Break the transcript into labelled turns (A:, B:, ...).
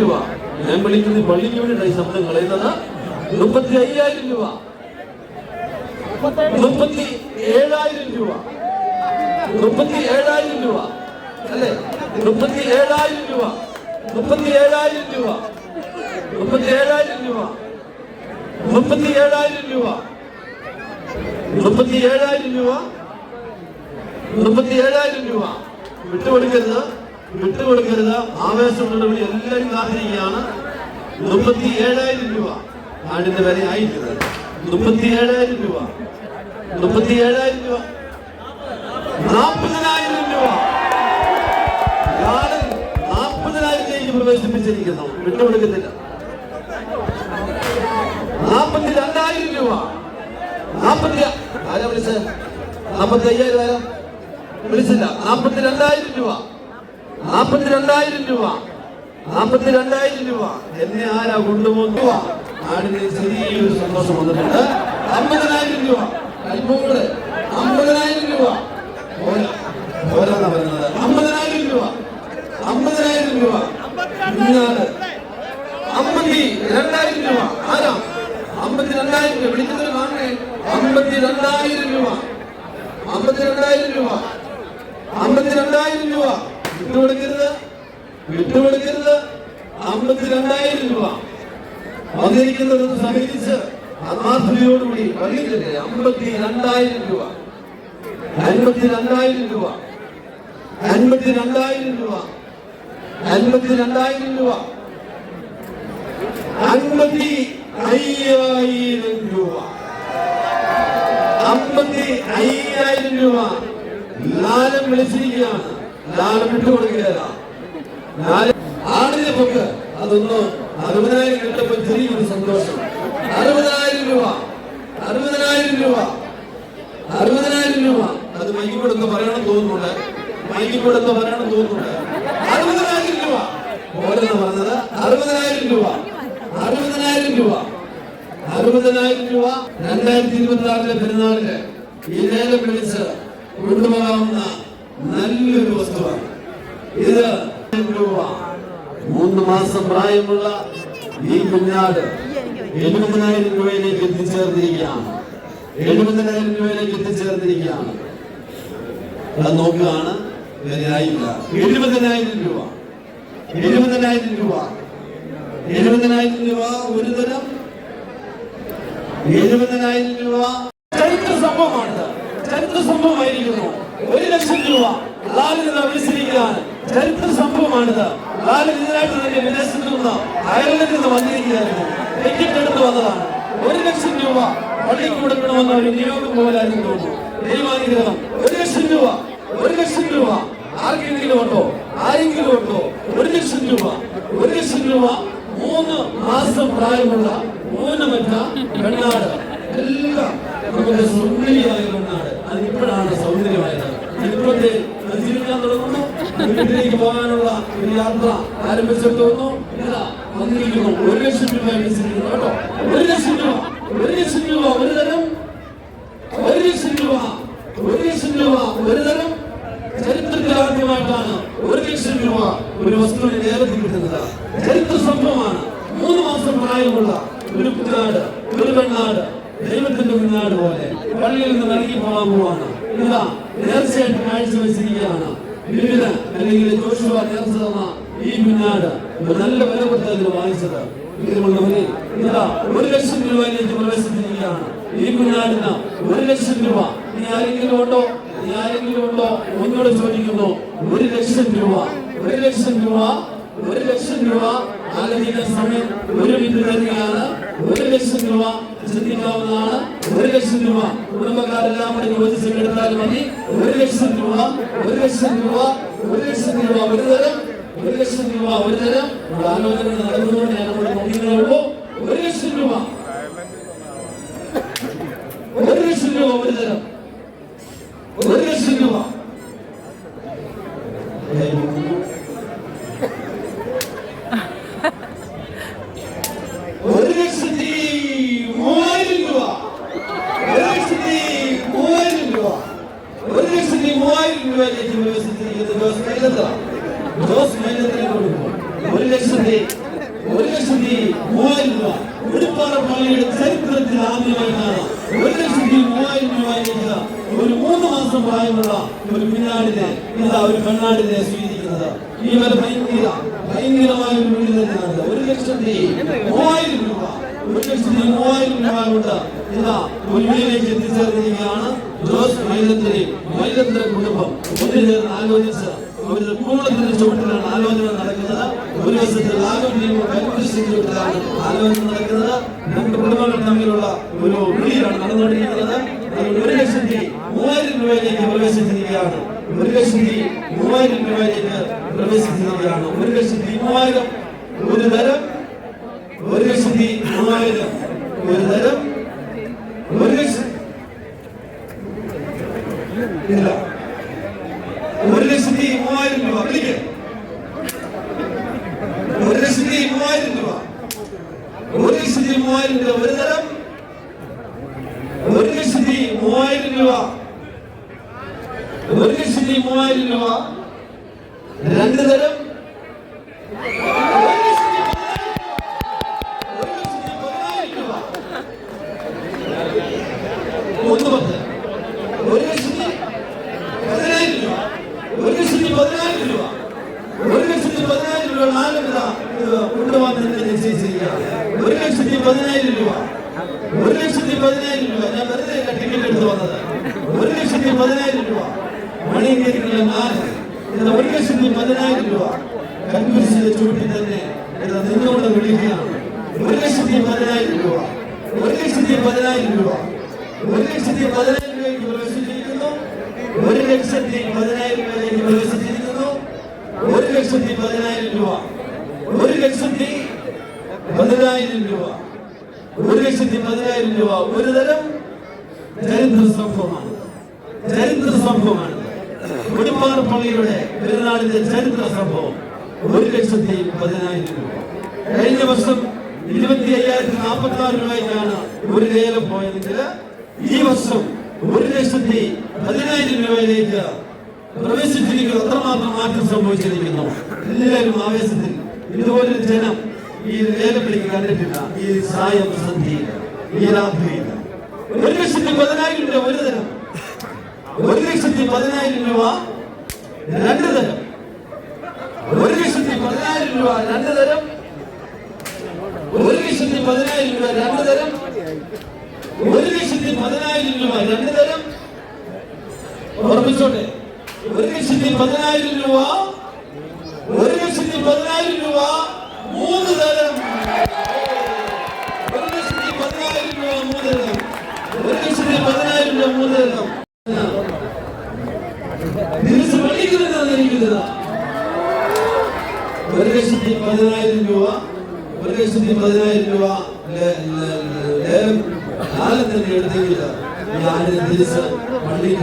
A: രൂപ. ഞാൻ വിളിക്കുന്നത് പള്ളിക്ക് ഈ ശബ്ദം കളയുന്നത്. മുപ്പത്തി അയ്യായിരം രൂപ. മുപ്പത്തി ഏഴായിരം രൂപ. മുപ്പത്തി ഏഴായിരം രൂപ. അല്ലേ? മുപ്പത്തി ഏഴായിരം രൂപ. മുപ്പത്തി ഏഴായിരം രൂപ. മുപ്പത്തി ഏഴായിരം രൂപ. മുപ്പത്തി ഏഴായിരം രൂപ. മുപ്പത്തി ഏഴായിരം രൂപ. മുപ്പത്തി ഏഴായിരം രൂപ. വിട്ടുകൊടുക്കരുത്. വിട്ടുകൊടുക്കരുത്. ആവേശമുള്ള വിളി എല്ലാവരും കാത്തിരിക്കുകയാണ് മുപ്പത്തി ഏഴായിരം രൂപ നാടിന്റെ വില ആയിരിക്കുന്നത് മുപ്പത്തി ഏഴായിരം രൂപ. മുപ്പത്തി ഏഴായിരം രൂപ. നാൽപ്പതിനായിരം രൂപ. ലാലൻ നാൽപ്പതിനായിരത്തിലേക്ക് പ്രവേശിപ്പിച്ചിരിക്കുന്നു. വിട്ടുകൊടുക്കുന്നില്ല. നാൽപ്പത്തി രണ്ടായിരം രൂപ. നാൽപ്പത്തി ആരാ വിളിച്ചത്? നാൽപ്പത്തി അയ്യായിരം ആരാ? വിളിച്ചില്ല. നാൽപ്പത്തി രണ്ടായിരം രൂപ. നാൽപ്പത്തി രണ്ടായിരം രൂപ. നാൽപ്പത്തി രണ്ടായിരം രൂപ. എന്നെ ആരാ കൊണ്ടുപോകുന്ന രൂപ നാടിന് ചെറിയൊരു സന്തോഷം വന്നിട്ടുണ്ട്. അമ്പതിനായിരം രൂപ. അല്പൂടെ അമ്പതിനായിരം രൂപ. പോരാ. പോരാന്നാ പറയുന്നത്. അമ്പതിനായിരം രൂപ. അമ്പതിനായിരം രൂപ. കുഞ്ഞാട്. അമ്പത്തി രണ്ടായിരം രൂപ. ആരാ? അമ്പത്തി രണ്ടായിരം രൂപ. വിളിക്കുന്നത് കാണണേ. അമ്പത്തി രണ്ടായിരം രൂപ. അമ്പത്തി രണ്ടായിരം രൂപ. അമ്പത്തി രണ്ടായിരം രൂപ. വിട്ടുകൊടുക്കരുത്. വിട്ടുകൊടുക്കരുത്. അമ്പത്തി രണ്ടായിരം രൂപ. വന്നിരിക്കുന്നത് സമീപിച്ച് ആത്മാർത്ഥതയോടുകൂടി പറയുന്നില്ലേ അമ്പത്തി രണ്ടായിരം രൂപ. അൻപത്തി രണ്ടായിരം രൂപ. അൻപത്തി രണ്ടായിരം രൂപ. അൻപത്തി രണ്ടായിരം രൂപ. അൻപത്തി അയ്യായിരം രൂപ. അമ്പത്തി അയ്യായിരം രൂപ. ലാലം വിളിച്ചിരിക്കുകയാണ്. ലാലം വിട്ടുകൊടുക്കുകയല്ല ആടിനെ പൊക്ക് അതൊന്ന് അറുപതിനായിരം കിട്ടപ്പോ ചെറിയൊരു സന്തോഷം. അറുപതിനായിരം രൂപ. അറുപതിനായിരം രൂപ. അറുപതിനായിരം രൂപ. അത് മൈക്കിക്കൂടെന്ന് പറയണം തോന്നുന്നുണ്ട്. മൈക്കിക്കൂടെന്ന് പറയണം തോന്നുന്നുണ്ട്. അറുപതിനായിരം രൂപ. ഓരെന്ന് പറഞ്ഞത് അറുപതിനായിരം രൂപ. അറുപതിനായിരം രൂപ. അറുപതിനായിരം രൂപ രണ്ടായിരത്തി ഇരുപത്തി ആറിലെ പെരുന്നാളിൽ ഈ ലേലം വിളിച്ച് കൊണ്ടുപോകാവുന്ന നല്ലൊരു വസ്തുവാണ്. ഇത് മൂന്ന് മാസം പ്രായമുള്ള ഈ കുഞ്ഞാട് എഴുപതിനായിരം രൂപയിലേക്ക് എത്തിച്ചേർന്നിരിക്കുകയാണ്. എഴുപതിനായിരം രൂപയിലേക്ക് എത്തിച്ചേർന്നിരിക്കുകയാണ്. ഇവിടെ നോക്കുകയാണ്. എഴുപതിനായിരം രൂപ. എഴുപതിനായിരം രൂപ. എഴുപതിനായിരം രൂപ ഒരു തരം. എഴുപതിനായിരം രൂപ. ചരിത്ര സംഭവമാണ് ചരിത്ര സംഭവമായിരിക്കുന്നു. ഒരു ലക്ഷം രൂപ ലാലിന് വിളിച്ചിരിക്കുകയാണ് ചരിത്ര സംഭവമാണിത്. ലാലിന് ഇതിനായിട്ട് തന്നെ വിദേശത്ത് നിന്ന് അയർലൻഡിൽ നിന്ന് വന്നിരിക്കുകയായിരുന്നു. ടിക്കറ്റ് എടുത്ത് വന്നതാണ്. ഒരു ലക്ഷം രൂപ പള്ളിക്ക് കൊടുക്കണമെന്ന ഒരു നിയോഗം പോലായിരുന്നു തോന്നുന്നു. ദൈവാനുഗ്രഹം ഒരു ലക്ഷം രൂപ. ഒരു ലക്ഷം രൂപ. ആർക്കെങ്കിലും ഉണ്ടോ? ആരെങ്കിലും ഉണ്ടോ? ഒരു ലക്ഷം രൂപ. ഒരു ലക്ഷം രൂപ. മൂന്ന് മാസം പ്രായമുള്ള മൂന്നുമറ്റ പെണ്ണാട്. എല്ലാം നമ്മുടെ സുന്ദരിയായ പെണ്ണാട്. അത് ഇപ്പോഴാണ് സൗന്ദര്യമായത്. ഇപ്പോഴത്തെ ജീവിക്കാൻ തുടങ്ങുന്നു. വീട്ടിലേക്ക് പോകാനുള്ള ഒരു യാത്ര തോന്നുന്നു ഇതാ വന്നിരിക്കുന്നു. ഒരു ലക്ഷം രൂപ വെച്ചിരിക്കുന്നു കേട്ടോ. ഒരു ലക്ഷം രൂപ. ഒരു ലക്ഷം രൂപ ഒരു തരം. ഒരു ലക്ഷം രൂപ. ഒരു ലക്ഷം രൂപ ഒരു തരം. ചരിത്രത്തിൽ ആദ്യമായിട്ടാണ് ഒരു ലക്ഷം രൂപ ഒരു വസ്തുവിന് നേരത്തിൽ കിട്ടുന്നത്. ചരിത്ര സംഭവമാണ്. മൂന്ന് മാസം പ്രായമുള്ള ഒരു കുഞ്ഞാട് ഒരു പെണ്ണാട് ദൈവത്തിന്റെ കുഞ്ഞാട് പോലെ പള്ളിയിൽ നിന്ന് ഇറങ്ങി പോകാൻ പോവാണ്. ഇതാ നേർച്ചയായിട്ട് കാഴ്ച വെച്ചിരിക്കുകയാണ് വിവിധ അല്ലെങ്കിൽ ജോഷുവ നേർച്ച തന്ന ഈ പിന്നാട് നല്ല വില കൊടുത്തതിന് വാങ്ങിച്ചത് ഇതാ ഒരു ലക്ഷം രൂപയിലേക്ക് പ്രവേശിച്ചിരിക്കുകയാണ്. ഈ പിന്നാടിന് ഒരു ലക്ഷം രൂപ. ഇനി ആരെങ്കിലും ഉണ്ടോ? ഇനി ആരെങ്കിലും ഉണ്ടോ? ഒന്നുകൂടെ ചോദിക്കുന്നു. ഒരു ലക്ഷം രൂപ. ഒരു ലക്ഷം രൂപ. ഒരു ലക്ഷം രൂപ. ആലോചിക്കുന്ന സമയം ഒരു മിനിറ്റ് തരികയാണ്. ഒരു ലക്ഷം രൂപ. ചിന്തിക്കാവുന്നതാണ് ഒരു ലക്ഷം രൂപ കുടുംബക്കാരെല്ലാം കൂടി യോജിച്ച് എടുത്താൽ മതി. ഒരു ലക്ഷം രൂപ ഒരു ലക്ഷം രൂപ ഒരു ലക്ഷം രൂപ ഒരു തരം. ഒരു ലക്ഷം രൂപ ഒരു തരം. ആലോചന നടന്നുകൊണ്ട് ഞാൻ ഇവിടെ ഉള്ളൂ. ഒരു ലക്ഷം രൂപ. ഒരു ലക്ഷം രൂപ ഒരു തരം ഒരു ലക്ഷം രൂപ ഒരു ലക്ഷത്തി മൂവായിരം രൂപ ഒരു ലക്ഷത്തി മൂവായിരം രൂപ ഒരു ലക്ഷത്തി മൂവായിരം രൂപയിലേക്ക് വികസിച്ചിരിക്കുന്നത് ജോസ് മൈലത്ര ജോസ് മൈലത്തിന് കൊടുക്കും ഒരു ലക്ഷത്തി ഒരു ലക്ഷത്തി മൂവായിരം രൂപ. ഉടുപ്പാറ പള്ളിയുടെ ചരിത്രത്തിൽ ആദ്യമായിട്ടാണ് ഒരു ലക്ഷത്തി മൂവായിരം രൂപയിലേക്ക് ഒരു മൂന്ന് മാസം പ്രായമുള്ള ഒരു പിന്നാടിനെ ഇതാ ഒരു പെണ്ണാടിനെ സ്വീകരിക്കുന്നത്. ഈ വില ഭയങ്കര ഭയങ്കരമായ ഒരു വീട് തന്നെയാണ് ഒരു ലക്ഷത്തി മൂവായിരം രൂപ. ഒരു ലക്ഷത്തി മൂവായിരം രൂപ കൊണ്ട് ഇതാ ഒരു എത്തിച്ചേർന്നിരിക്കുകയാണ്. ജോസ് മൈലന്ത്രി മൈലന്ത്ര കുടുംബം. ഒന്നു ചേർന്ന് ആലോചിച്ച് ഒരു കൂടത്തിന്റെ ചുവട്ടിലാണ് ആലോചന നടക്കുന്നത്. ഒരു കൽക്കൃഷിന്റെ ചുവട്ടിലാണ് ആലോചന നടക്കുന്നത്. രണ്ട് കുടുംബങ്ങൾ തമ്മിലുള്ള ഒരു വിളിയാണ് നടന്നുകൊണ്ടിരിക്കുന്നത്. ഒരു ലക്ഷത്തി മൂവായിരം രൂപയിലേക്ക് പ്രവേശിച്ചിരിക്കുകയാണ്. ഒരു ലക്ഷത്തി മൂവായിരം രൂപയിലേക്ക് പ്രവേശിച്ചിരിക്കുകയാണ്. ഒരു ലക്ഷത്തി മൂവായിരം ഒരു ഒരു ലക്ഷത്തി മൂവായിരം ഒരു ഒരു ലക്ഷം ഇല്ല ഒരു ലക്ഷത്തി മൂവായിരം രൂപ വിളിക്ക് ഒരു ലക്ഷത്തി മൂവായിരം രൂപ ഒരു ലക്ഷത്തി മൂവായിരം രൂപ ഒരു തരം ഒരു ലക്ഷത്തി മൂവായിരം രൂപ. ഒരു ലക്ഷത്തി മൂവായിരം രൂപ. രണ്ട് തരം ഒരു ലക്ഷത്തി പതിനായിരം രൂപ. ഒരു ലക്ഷത്തി പതിനായിരം രൂപ ഒന്ന് പത്ത് ഒരു ലക്ഷത്തി പതിനായിരം രൂപ ഒരു ലക്ഷത്തി പതിനായിരം രൂപ ഒരു ലക്ഷത്തി പതിനായിരം രൂപ നാല് വിധ കൊണ്ടുവന്ന് നിശ്ചയിച്ചിരിക്കുകയാണ് ഒരു ലക്ഷത്തി പതിനായിരം രൂപ ഒരു ലക്ഷത്തി പതിനായിരം രൂപ ഞാൻ വെറുതെ അല്ല ടിക്കറ്റ് എടുത്ത് വന്നത് ഒരു ലക്ഷത്തി പതിനായിരം രൂപ. മണിയേരിക്കുള്ള നാല്. ഇത് ഒരു ലക്ഷത്തി പതിനായിരം രൂപ. കൺകുരിശിന്റെ ചൂട്ടിൽ തന്നെ ലക്ഷത്തി പതിനായിരം രൂപ. ഒരു ലക്ഷത്തി പതിനായിരം രൂപ. ഒരു ലക്ഷത്തി പതിനായിരം രൂപയ്ക്ക് പ്രവേശിച്ചിരിക്കുന്നു ഒരു ലക്ഷത്തി പതിനായിരം രൂപയിലേക്ക് പ്രവേശിച്ചിരിക്കുന്നു ഒരു ലക്ഷത്തി പതിനായിരം രൂപ. ഒരു ലക്ഷത്തി പതിനായിരം രൂപ. ഒരു ലക്ഷത്തി പതിനായിരം രൂപ. ഒരു തരം ദരിദ്ര സംഭവമാണ്. ചരിത്ര സംഭവമാണ്. കുടിപ്പാറ പള്ളിയുടെ പെരുന്നാളിന്റെ ചരിത്ര സംഭവം ഒരു ലക്ഷത്തി പതിനായിരം രൂപ. കഴിഞ്ഞ വർഷം ഇരുപത്തി അയ്യായിരത്തി നാൽപ്പത്തി ആറ് രൂപയ്ക്കാണ് ഒരു ലേലം പോയതെങ്കിൽ ഈ വർഷം ഒരു ലക്ഷത്തി പതിനായിരം രൂപയിലേക്ക് പ്രവേശിച്ചിരിക്കുന്നു അത്രമാത്രം മാറ്റം സംഭവിച്ചിരിക്കുന്നു. എല്ലാവരും ആവേശത്തിൽ ഇതുപോലൊരു ജനം ഈ ലേലപ്പിടിക്ക് കണ്ടിട്ടില്ല. ഈ സായം സന്ധിയില്ല ഈ രാത്രിയില്ല ഒരു ലക്ഷത്തി പതിനായിരം രൂപ ഒരു തരം ഒരു ലക്ഷത്തി പതിനായിരം രൂപ രണ്ട് തരം ഒരു ലക്ഷത്തി പതിനായിരം രൂപ രണ്ട് തരം ഒരു ലക്ഷത്തി പതിനായിരം രൂപ രണ്ട് തരം ഒരു ലക്ഷത്തി പതിനായിരം രൂപ രണ്ട് തരം ഓർമ്മിച്ചോട്ടെ ഒരു ലക്ഷത്തി പതിനായിരം രൂപ ഒരു ലക്ഷത്തി പതിനായിരം രൂപ മൂന്ന് തരം ഒരു ലക്ഷത്തി പതിനായിരം രൂപ മൂന്ന് തരം ഒരു ലക്ഷത്തി പതിനായിരം രൂപ മൂന്ന് തരം ഇരിക്കുന്നത് ഒരു ലക്ഷത്തി പതിനായിരം രൂപ ഒരു ലക്ഷത്തി പതിനായിരം രൂപ ലേലം കാലം തന്നെ എടുത്തെങ്കിൽ ഞാൻ തിരിച്ച് പള്ളിയിൽ